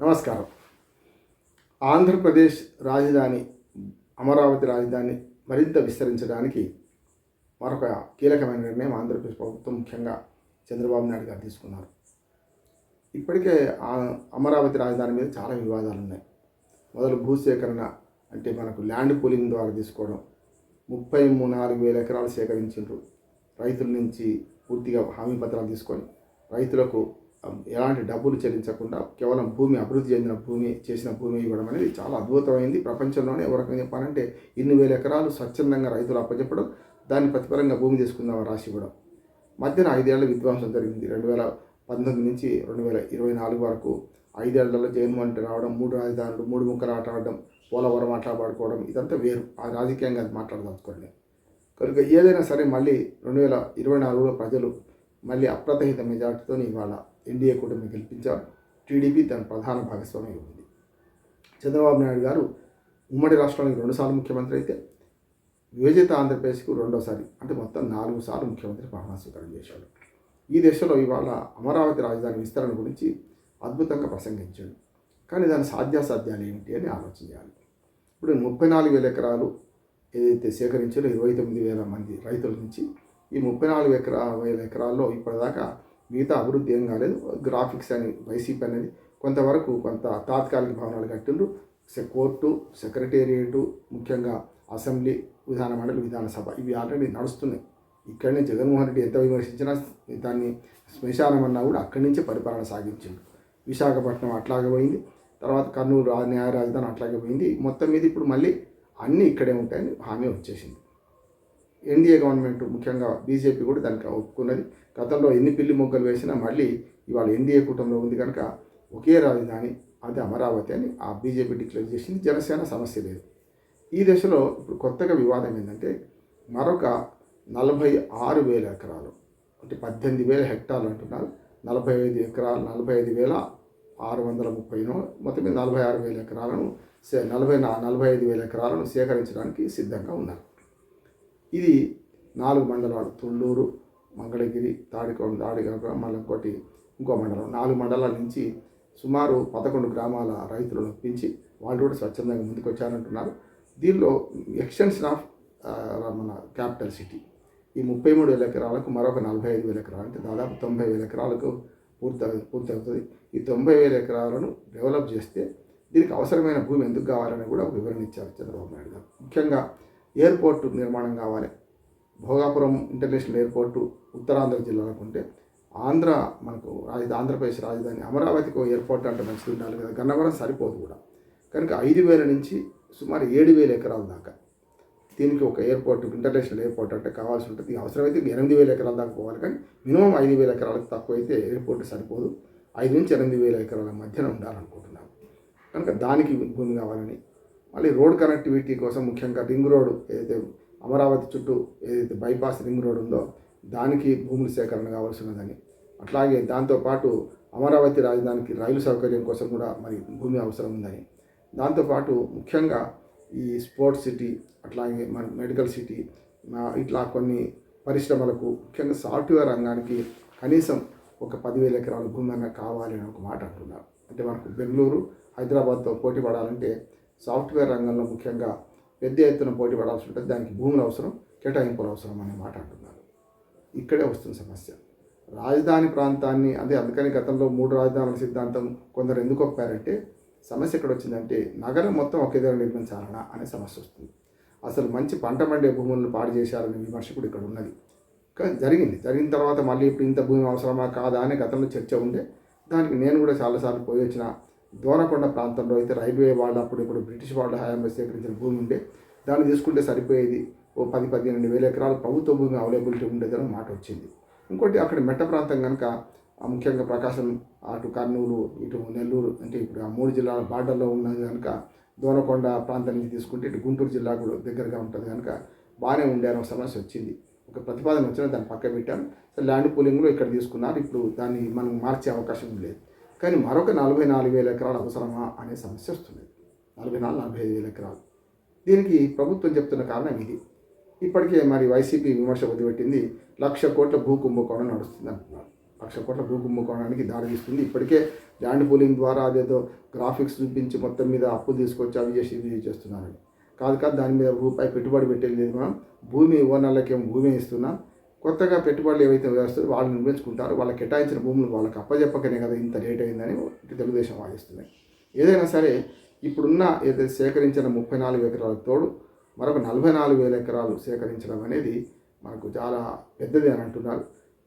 నమస్కారం. ఆంధ్రప్రదేశ్ రాజధాని అమరావతి రాజధాని మరింత విస్తరించడానికి మరొక కీలకమైన నిర్ణయం ఆంధ్రప్రదేశ్ ప్రభుత్వం ముఖ్యంగా చంద్రబాబు నాయుడు గారు తీసుకున్నారు. ఇప్పటికే ఆ అమరావతి రాజధాని మీద చాలా వివాదాలు ఉన్నాయి. మొదలు భూసేకరణ అంటే మనకు ల్యాండ్ పూలింగ్ ద్వారా తీసుకోవడం ముప్పై మూడు నాలుగు వేల ఎకరాలు సేకరించారు రైతుల నుంచి పూర్తిగా హామీ పత్రాలు తీసుకొని రైతులకు ఎలాంటి డబ్బులు చెల్లించకుండా కేవలం భూమి అభివృద్ధి చెందిన భూమి చేసిన భూమి ఇవ్వడం అనేది చాలా అద్భుతమైంది. ప్రపంచంలోనే ఒక రకంగా చెప్పాలంటే ఇన్ని వేల ఎకరాలు స్వచ్ఛందంగా రైతులు అప్పచెప్పడం దాన్ని ప్రతిఫలంగా భూమి తీసుకుందామని రాసి ఇవ్వడం. మధ్యన ఐదేళ్ళ విధ్వంసం జరిగింది. రెండు వేల పంతొమ్మిది నుంచి రెండు వేల ఇరవై నాలుగు వరకు ఐదేళ్ళలో జగన్మోహన్ రావడం మూడు రాజధానులు మూడు ముక్కలు ఆటలాడడం ఆడడం పోలవరం ఆట ఇదంతా వేరు. ఆ రాజకీయంగా అది మాట్లాడదలుచుకోండి కనుక ఏదైనా సరే మళ్ళీ రెండు వేల ఇరవై నాలుగులో ప్రజలు మళ్ళీ అప్రతహిత మెజార్టీతో ఇవాళ ఎన్డీఏ కూటమి గెలిపించారు. టీడీపీ తన ప్రధాన భాగస్వామి ఉంది చంద్రబాబు నాయుడు గారు ఉమ్మడి రాష్ట్రానికి రెండుసార్లు ముఖ్యమంత్రి అయితే విభజిత ఆంధ్రప్రదేశ్కు రెండోసారి అంటే మొత్తం నాలుగు సార్లు ముఖ్యమంత్రి ప్రమాణ స్వీకారం చేశాడు. ఈ దశలో ఇవాళ అమరావతి రాజధాని విస్తరణ గురించి అద్భుతంగా ప్రసంగించాడు. కానీ దాని సాధ్యాసాధ్యాలు ఏమిటి అని ఆలోచన చేయాలి. ఇప్పుడు ముప్పై నాలుగు వేల ఎకరాలు ఏదైతే సేకరించారో ఇరవై తొమ్మిది వేల మంది రైతుల నుంచి ఈ ముప్పై నాలుగు ఎకరా వేల ఎకరాల్లో ఇప్పటిదాకా మిగతా అభివృద్ధి ఏం కాలేదు. గ్రాఫిక్స్ అని వైసీపీ అనేది కొంతవరకు కొంత తాత్కాలిక భవనాలు కట్టిండ్రు. కోర్టు సెక్రటేరియటు ముఖ్యంగా అసెంబ్లీ విధాన మండలి విధానసభ ఇవి ఆల్రెడీ నడుస్తున్నాయి. ఇక్కడనే జగన్మోహన్ రెడ్డి ఎంత విమర్శించినా దాన్ని శ్మశానం అన్నా కూడా అక్కడి నుంచే పరిపాలన సాగించిండు. విశాఖపట్నం అట్లాగే పోయింది. తర్వాత కర్నూలు న్యాయ రాజధాని అట్లాగే పోయింది. మొత్తం మీద ఇప్పుడు మళ్ళీ అన్నీ ఇక్కడే ఉంటాయని హామీ వచ్చేసింది. ఎన్డీఏ గవర్నమెంట్ ముఖ్యంగా బీజేపీ కూడా దానికి ఒప్పుకున్నది. గతంలో ఎన్ని పిల్లి మొగ్గలు వేసినా మళ్ళీ ఇవాళ ఎన్డీఏ కూటమిలో ఉంది కనుక ఒకే రాజధాని అది అమరావతి అని ఆ బీజేపీ డిక్లేర్ చేసింది. జనసేన సమస్య లేదు. ఈ దశలో ఇప్పుడు కొత్తగా వివాదం ఏంటంటే మరొక నలభై ఆరు వేల ఎకరాలు అంటే పద్దెనిమిది వేల హెక్టార్లు అంటున్నారు. నలభై ఐదు ఎకరాలు నలభై ఐదు వేల ఆరు వందల ముప్పై మొత్తం నలభై ఆరు వేల ఎకరాలను సే- నలభై నలభై ఐదు వేల ఎకరాలను సేకరించడానికి సిద్ధంగా ఉన్నారు. ఇది నాలుగు మండలాలు తుళ్ళూరు మంగళగిరి తాడికొండ తాడికొండ మళ్ళీ ఇంకోటి ఇంకో మండలం. నాలుగు మండలాల నుంచి సుమారు పదకొండు గ్రామాల రైతులను ఒప్పించి వాళ్ళు కూడా స్వచ్ఛందంగా ముందుకు వచ్చారంటున్నారు దీనిలో ఎక్స్టెన్షన్ ఆఫ్ మన క్యాపిటల్ సిటీ. ఈ ముప్పై మూడు వేల ఎకరాలకు మరొక నలభై ఐదు వేల ఎకరాలు. అంటే దాదాపు తొంభై వేల ఎకరాలకు పూర్తి పూర్తి అవుతుంది ఈ తొంభై వేల ఎకరాలను డెవలప్ చేస్తే దీనికి అవసరమైన భూమి ఎందుకు కావాలని కూడా వివరణ ఇచ్చారు చంద్రబాబు నాయుడు గారు. ముఖ్యంగా ఎయిర్పోర్టు నిర్మాణం కావాలి. భోగాపురం ఇంటర్నేషనల్ ఎయిర్పోర్టు ఉత్తరాంధ్ర జిల్లాలకు ఉంటే ఆంధ్ర మనకు రాజధాని ఆంధ్రప్రదేశ్ రాజధాని అమరావతికి ఎయిర్పోర్ట్ అంటే మంచిది ఉండాలి కదా. గన్నవరం సరిపోదు కూడా. కనుక ఐదు వేల నుంచి సుమారు ఏడు వేల ఎకరాల దాకా దీనికి ఒక ఎయిర్పోర్ట్ ఇంటర్నేషనల్ ఎయిర్పోర్ట్ అంటే కావాల్సి ఉంటుంది. అవసరమైతే ఎనిమిది వేల ఎకరాల దాకా పోవాలి. కానీ మినిమం ఐదు వేల ఎకరాలకు తక్కువ అయితే ఎయిర్పోర్ట్ సరిపోదు. ఐదు నుంచి ఎనిమిది వేల ఎకరాల మధ్యన ఉండాలనుకుంటున్నాం కనుక దానికి భూమి కావాలని మళ్ళీ రోడ్ కనెక్టివిటీ కోసం ముఖ్యంగా రింగ్ రోడ్ ఏదైతే అమరావతి చుట్టూ ఏదైతే బైపాస్ రింగ్ రోడ్ ఉందో దానికి భూముల సేకరణ కావాల్సి ఉన్నదని అట్లాగే దాంతోపాటు అమరావతి రాజధానికి రైలు సౌకర్యం కోసం కూడా మరి భూమి అవసరం ఉందని. దాంతోపాటు ముఖ్యంగా ఈ స్పోర్ట్స్ సిటీ అట్లాగే మన మెడికల్ సిటీ ఇట్లా కొన్ని పరిశ్రమలకు ముఖ్యంగా సాఫ్ట్వేర్ రంగానికి కనీసం ఒక పదివేల ఎకరాల భూమి అన్న కావాలి అని ఒక మాట అంటున్నారు. అంటే మనకు బెంగళూరు హైదరాబాద్తో పోటీ పడాలంటే సాఫ్ట్వేర్ రంగంలో ముఖ్యంగా పెద్ద ఎత్తున పోటీ పడాల్సి ఉంటుంది దానికి భూములు అవసరం కేటాయింపులు అవసరం అనే మాట అంటున్నారు. ఇక్కడే వస్తుంది సమస్య. రాజధాని ప్రాంతాన్ని అదే అందుకని గతంలో మూడు రాజధానుల సిద్ధాంతం కొందరు ఎందుకు ఒప్పారంటే సమస్య ఎక్కడ వచ్చిందంటే నగరం మొత్తం ఒకే దగ్గర నిర్మించాలనా అనే సమస్య వస్తుంది. అసలు మంచి పంట పండే భూములను పాడు చేశారనే విమర్శ కూడా ఇక్కడ ఉన్నది. కానీ జరిగింది. జరిగిన తర్వాత మళ్ళీ ఇప్పుడు ఇంత భూమి అవసరమా కాదా అనే గతంలో చర్చ ఉండే దానికి నేను కూడా చాలాసార్లు పోయి వచ్చిన దోనకొండ ప్రాంతంలో అయితే రైల్వే వాళ్ళు అప్పుడు ఇప్పుడు బ్రిటిష్ వాళ్ళ హయాంలో సేకరించిన భూమి ఉండే. దాన్ని తీసుకుంటే సరిపోయేది ఓ పది పదిహేను వేల ఎకరాల ప్రభుత్వ భూమి అవైలబిలిటీ ఉండేదని మాట వచ్చింది. ఇంకోటి అక్కడ మెట్ట ప్రాంతం కనుక ముఖ్యంగా ప్రకాశం అటు కర్నూలు ఇటు నెల్లూరు అంటే ఇప్పుడు ఆ మూడు జిల్లాల బార్డర్లో ఉన్నది కనుక దోనకొండ ప్రాంతం నుంచి తీసుకుంటే ఇటు గుంటూరు జిల్లా కూడా దగ్గరగా ఉంటుంది కనుక బాగానే ఉండే అనే ఒక సమస్య వచ్చింది. ఒక ప్రతిపాదన వచ్చిన దాన్ని పక్క పెట్టాను సో ల్యాండ్ పూలింగ్లో ఇక్కడ తీసుకున్నారు. ఇప్పుడు దాన్ని మనం మార్చే అవకాశం లేదు. కానీ మరొక నలభై నాలుగు వేల ఎకరాలు అవసరమా అనే సమస్య వస్తుంది. నలభై నాలుగు నలభై ఐదు వేల ఎకరాలు. దీనికి ప్రభుత్వం చెప్తున్న కారణం ఇది. ఇప్పటికే మరి వైసీపీ విమర్శ వదిలిపెట్టింది లక్ష కోట్ల భూ కుంభకోణం నడుస్తుంది అంటున్నారు. లక్ష కోట్ల భూ కుంభకోణానికి దారి తీస్తుంది. ఇప్పటికే ల్యాండ్ పూలింగ్ ద్వారా అదేదో గ్రాఫిక్స్ చూపించి మొత్తం మీద అప్పు తీసుకొచ్చి అవి చేసి ఇవి చేస్తున్నారని కాదు కాదు దాని మీద రూపాయి పెట్టుబడి పెట్టేది లేదు మనం. భూమి ఓనర్లకేం భూమి ఇస్తున్నాం. కొత్తగా పెట్టుబడులు ఏవైతే వేస్తారో వాళ్ళు నిర్మించుకుంటారు వాళ్ళకి కేటాయించిన భూములు వాళ్ళకి అప్పచెప్పకనే కదా ఇంత లేట్ అయిందని తెలుగుదేశం వాదిస్తున్నాయి ఏదైనా సరే ఇప్పుడున్న ఏదైతే సేకరించిన ముప్పై నాలుగు ఎకరాల తోడు మరొక నలభై నాలుగు వేల ఎకరాలు సేకరించడం అనేది మనకు చాలా పెద్దది అని అంటున్నారు.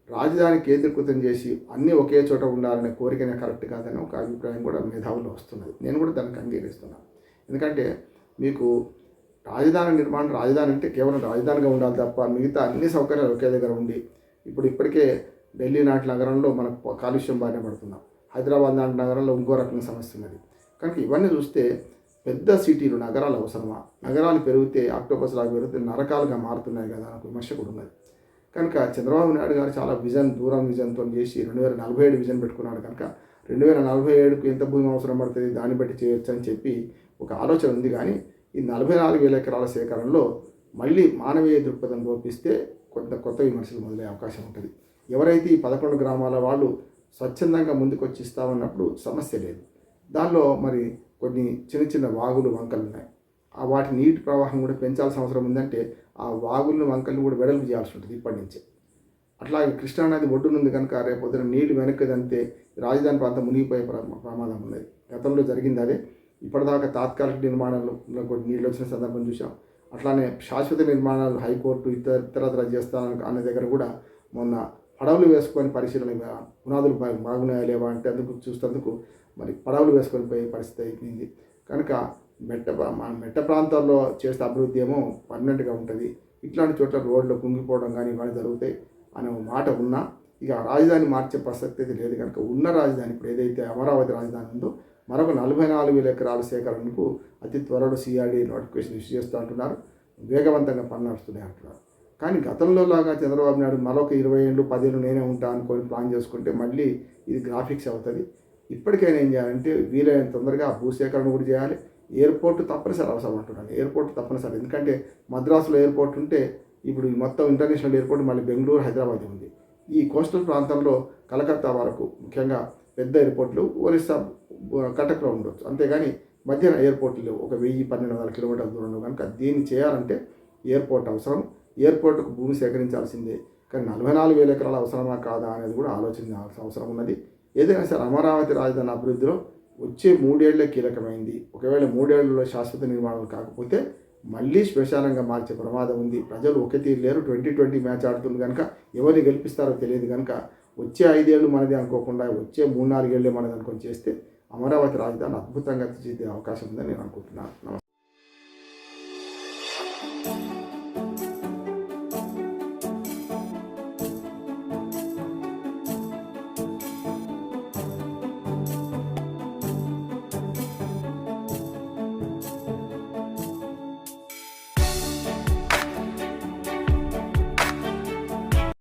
రాజధాని కేంద్రీకృతం చేసి అన్నీ ఒకే చోట ఉండాలనే కోరికనే కరెక్ట్ కాదని ఒక అభిప్రాయం కూడా మేధావుల్లో వస్తున్నది. నేను కూడా దానికి అంగీకరిస్తున్నాను ఎందుకంటే మీకు రాజధాని నిర్మాణం రాజధాని అంటే కేవలం రాజధానిగా ఉండాలి తప్ప మిగతా అన్ని సౌకర్యాలు ఒకే దగ్గర ఉండి ఇప్పుడు ఇప్పటికే ఢిల్లీ నాటి నగరంలో మనకు కాలుష్యం బారిన పడుతున్నాం. హైదరాబాద్ నాటి నగరంలో ఇంకో రకంగా సమస్య ఉన్నది. కనుక ఇవన్నీ చూస్తే పెద్ద సిటీలు నగరాలు అవసరమా? నగరాలు పెరిగితే ఆక్టోపస్ లాగా పెరిగితే నరకాలుగా మారుతున్నాయి కదా అని ఒక విమర్శ కూడా ఉన్నది. కనుక చంద్రబాబు నాయుడు గారు చాలా విజన్ దూరం విజన్తో చేసి రెండు వేల నలభై ఏడు విజన్ పెట్టుకున్నాడు కనుక రెండు వేల నలభై ఏడుకు ఎంత భూమి అవసరం పడుతుంది? దాన్ని బట్టి చేయొచ్చు అని చెప్పి ఒక ఆలోచన ఉంది కానీ ఈ నలభై నాలుగు వేల ఎకరాల సేకరణలో మళ్ళీ మానవీయ దృక్పథం లోపిస్తే కొంత కొత్త విమర్శలు మొదలయ్యే అవకాశం ఉంటుంది. ఎవరైతే ఈ పదకొండు గ్రామాల వాళ్ళు స్వచ్ఛందంగా ముందుకొచ్చి ఇస్తామన్నప్పుడు సమస్య లేదు. దానిలో మరి కొన్ని చిన్న చిన్న వాగులు వంకలు ఉన్నాయి. ఆ వాటి నీటి ప్రవాహం కూడా పెంచాల్సిన అవసరం ఉందంటే ఆ వాగులను వంకలను కూడా వెడల్పు చేయాల్సి ఉంటుంది ఇప్పటి నుంచే. అట్లాగే కృష్ణానది ఒడ్డునుంది కనుక రేపు పొద్దున నీళ్ళు వెనక్కి అంతే రాజధాని ప్రాంతం మునిగిపోయే ప్రమాదం ఉన్నది. గతంలో జరిగింది అదే. ఇప్పటిదాకా తాత్కాలిక నిర్మాణాలు కొన్ని నీళ్ళు వచ్చిన సందర్భం చూసాం అట్లానే శాశ్వత నిర్మాణాలు హైకోర్టు ఇతర ఇతరత్ర చేస్తాను అనే దగ్గర కూడా మొన్న పడవలు వేసుకొని పరిశీలన పునాదులు బాగున్నాయా లేవా అంటే అందుకు చూసేందుకు మరి పడవలు వేసుకొని పోయే పరిస్థితి అయిపోయింది. కనుక మెట్ట మన మెట్ట ప్రాంతాల్లో చేస్తే అభివృద్ధి ఏమో పర్మనెంట్గా ఉంటుంది. ఇట్లాంటి చోట్ల రోడ్లు కుంగిపోవడం కానీ ఇవన్నీ జరుగుతాయి అనే మాట ఉన్నా ఇక రాజధాని మార్చే ప్రసక్తి అయితే లేదు. కనుక ఉన్న రాజధాని ఇప్పుడు ఏదైతే అమరావతి రాజధాని ఉందో మరొక నలభై నాలుగు వేల ఎకరాల సేకరణకు అతి త్వరలో సిఆర్డీ నోటిఫికేషన్ ఇష్యూ చేస్తూ అంటున్నారు. వేగవంతంగా పనులు నడుస్తున్నాయి అంటున్నారు. కానీ గతంలో లాగా చంద్రబాబు నాయుడు మరొక ఇరవై ఏళ్ళు పదేళ్ళు నేనే ఉంటా అనుకొని ప్లాన్ చేసుకుంటే మళ్ళీ ఇది గ్రాఫిక్స్ అవుతుంది. ఇప్పటికైనా ఏం చేయాలంటే వీలైనంత తొందరగా భూసేకరణ కూడా చేయాలి. ఎయిర్పోర్ట్ తప్పనిసరి అవసరం అంటున్నాను. ఎయిర్పోర్ట్ తప్పనిసరి. ఎందుకంటే మద్రాసులో ఎయిర్పోర్ట్ ఉంటే ఇప్పుడు మొత్తం ఇంటర్నేషనల్ ఎయిర్పోర్ట్ మళ్ళీ బెంగళూరు హైదరాబాద్ ఉంది. ఈ కోస్టల్ ప్రాంతంలో కలకత్తా వరకు ముఖ్యంగా పెద్ద ఎయిర్పోర్ట్లు ఒరిస్సా కటక్లో ఉండొచ్చు. అంతేగాని మధ్యన ఎయిర్పోర్ట్లు లేవు ఒక వెయ్యి పన్నెండు వందల కిలోమీటర్ల దూరంలో కనుక దీన్ని చేయాలంటే ఎయిర్పోర్ట్ అవసరం. ఎయిర్పోర్ట్కు భూమి సేకరించాల్సిందే. కానీ నలభై నాలుగు వేల ఎకరాల అవసరమా కాదా అనేది కూడా ఆలోచించాల్సిన అవసరం ఉన్నది. ఏదైనా సరే అమరావతి రాజధాని అభివృద్ధిలో వచ్చే మూడేళ్ళే కీలకమైంది. ఒకవేళ మూడేళ్ళలో శాశ్వత నిర్మాణాలు కాకపోతే మళ్ళీ శ్మశానంగా మార్చే ప్రమాదం ఉంది. ప్రజలు ఒకే తీరు లేరు. ట్వంటీ ట్వంటీ మ్యాచ్ ఆడుతుంది కనుక ఎవరిని గెలిపిస్తారో తెలియదు కనుక వచ్చే ఐదేళ్ళు మనది అనుకోకుండా వచ్చే మూడు నాలుగేళ్ళే మనది అనుకొని చేస్తే అమరావతి రాజధాని అద్భుతంగా తీర్చిదే అవకాశం ఉందని నేను అనుకుంటున్నాను.